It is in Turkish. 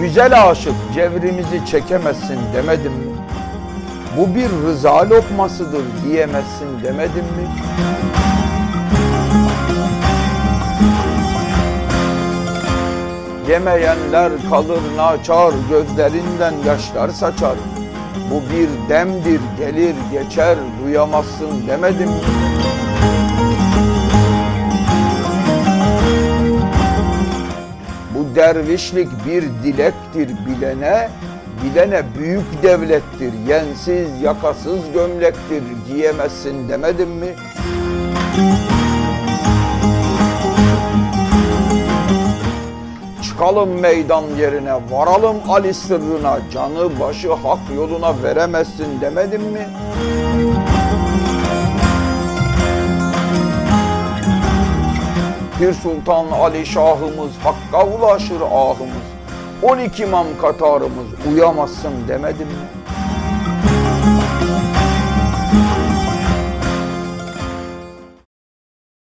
Güzel aşık cevrimizi çekemezsin demedim mi? Bu bir rıza lokmasıdır diyemezsin demedim mi? Yemeyenler kalır naçar, gözlerinden yaşlar saçar. Bu bir demdir, gelir geçer, duyamazsın demedim mi? Dervişlik bir dilektir bilene, bilene büyük devlettir, yensiz yakasız gömlektir giyemezsin demedim mi? Çıkalım meydan yerine, varalım Ali sırrına, canı başı hak yoluna veremezsin demedim mi? Pir Sultan Ali Şahımız Hakka ulaşır ahımız. 12 imam katarımız uyamazsın demedim mi?